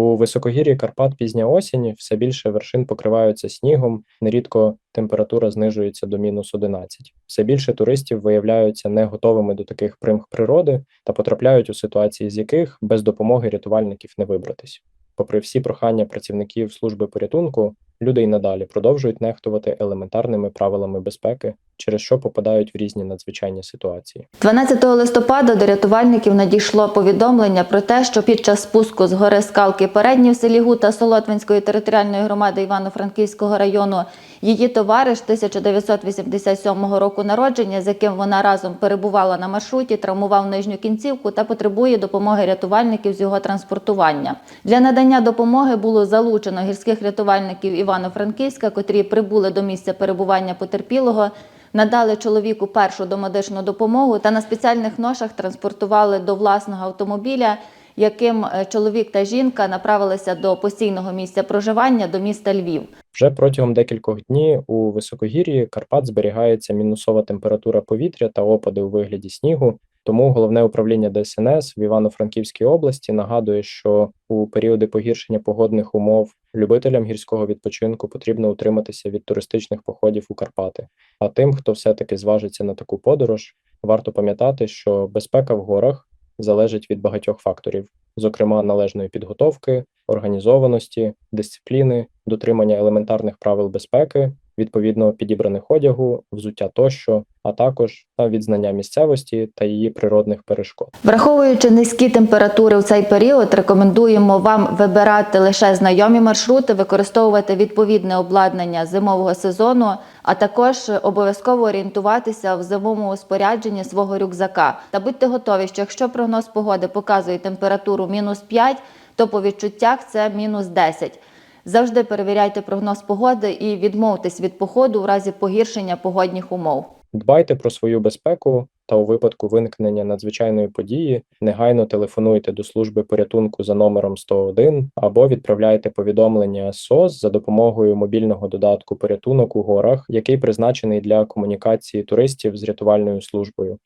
У високогір'ї Карпат пізня осінь, все більше вершин покриваються снігом, нерідко температура знижується до мінус 11. Все більше туристів виявляються не готовими до таких примх природи та потрапляють у ситуації, з яких без допомоги рятувальників не вибратись. Попри всі прохання працівників служби порятунку, люди й надалі продовжують нехтувати елементарними правилами безпеки, через що попадають в різні надзвичайні ситуації. 12 листопада до рятувальників надійшло повідомлення про те, що під час спуску з гори Скалки Передні в селі Гута Солотвинської територіальної громади Івано-Франківського району її товариш 1987 року народження, з яким вона разом перебувала на маршруті, травмував нижню кінцівку та потребує допомоги рятувальників з його транспортування. Для надання допомоги було залучено гірських рятувальників Івано-Франківська, котрі прибули до місця перебування потерпілого надали чоловіку першу домедичну допомогу та на спеціальних ношах транспортували до власного автомобіля, яким е, чоловік та жінка направилися до постійного місця проживання до міста Львів. Вже протягом декількох днів у високогір'ї Карпат зберігається мінусова температура повітря та опади у вигляді снігу. Тому головне управління ДСНС в Івано-Франківській області нагадує, що у періоди погіршення погодних умов любителям гірського відпочинку потрібно утриматися від туристичних походів у Карпати. А тим, хто все-таки зважиться на таку подорож, варто пам'ятати, що безпека в горах залежить від багатьох факторів, зокрема належної підготовки, організованості, дисципліни, дотримання елементарних правил безпеки, відповідно підібраних одягу, взуття тощо, а також та від знання місцевості та її природних перешкод. Враховуючи низькі температури в цей період, рекомендуємо вам вибирати лише знайомі маршрути, використовувати відповідне обладнання зимового сезону, а також обов'язково орієнтуватися в зимовому спорядженні свого рюкзака. Та будьте готові, що якщо прогноз погоди показує температуру мінус 5, то по відчуттях це мінус 10. Завжди перевіряйте прогноз погоди і відмовтесь від походу в разі погіршення погодних умов. Дбайте про свою безпеку та у випадку виникнення надзвичайної події негайно телефонуйте до служби порятунку за номером 101 або відправляйте повідомлення СОС за допомогою мобільного додатку порятунок у горах, який призначений для комунікації туристів з рятувальною службою.